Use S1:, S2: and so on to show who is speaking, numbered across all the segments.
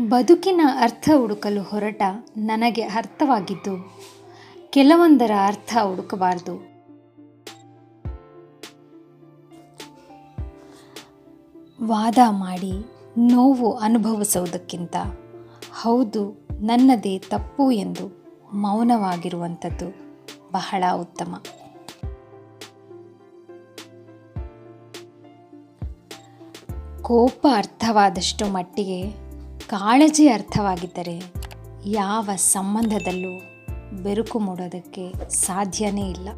S1: ಬದುಕಿನ ಅರ್ಥ ಹುಡುಕಲು ಹೊರಟ ನನಗೆ ಅರ್ಥವಾಗಿದ್ದು, ಕೆಲವೊಂದರ ಅರ್ಥ ಹುಡುಕಬಾರದು. ವಾದ ಮಾಡಿ ನೋವು ಅನುಭವಿಸುವುದಕ್ಕಿಂತ ಹೌದು ನನ್ನದೇ ತಪ್ಪು ಎಂದು ಮೌನವಾಗಿರುವಂಥದ್ದು ಬಹಳ ಉತ್ತಮ. ಕೋಪ ಅರ್ಥವಾದಷ್ಟು ಮಟ್ಟಿಗೆ ಕಾಳಜಿ ಅರ್ಥವಾಗಿದ್ದರೆ ಯಾವ ಸಂಬಂಧದಲ್ಲೂ ಬೆರುಕು ಮೂಡೋದಕ್ಕೆ ಸಾಧ್ಯನೇ ಇಲ್ಲ.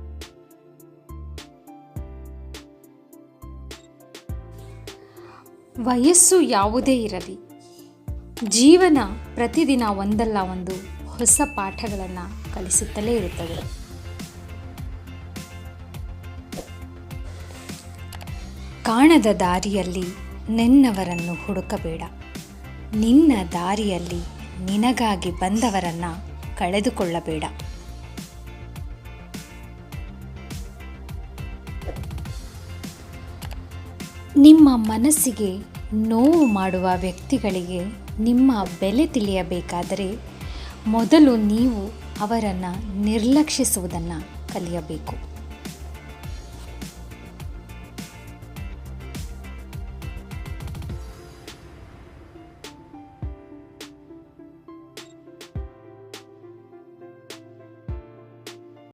S1: ವಯಸ್ಸು ಯಾವುದೇ ಇರಲಿ, ಜೀವನ ಪ್ರತಿದಿನ ಒಂದಲ್ಲ ಒಂದು ಹೊಸ ಪಾಠಗಳನ್ನು ಕಲಿಸುತ್ತಲೇ ಇರುತ್ತದೆ. ಕಾಣದ ದಾರಿಯಲ್ಲಿ ನೆನ್ನವರನ್ನು ಹುಡುಕಬೇಡ. ನಿನ್ನ ದಾರಿಯಲ್ಲಿ ನಿನಗಾಗಿ ಬಂದವರನ್ನು ಕಳೆದುಕೊಳ್ಳಬೇಡ. ನಿಮ್ಮ ಮನಸ್ಸಿಗೆ ನೋವು ಮಾಡುವ ವ್ಯಕ್ತಿಗಳಿಗೆ ನಿಮ್ಮ ಬೆಲೆ ತಿಳಿಯಬೇಕಾದರೆ ಮೊದಲು ನೀವು ಅವರನ್ನು ನಿರ್ಲಕ್ಷಿಸುವುದನ್ನು ಕಲಿಯಬೇಕು.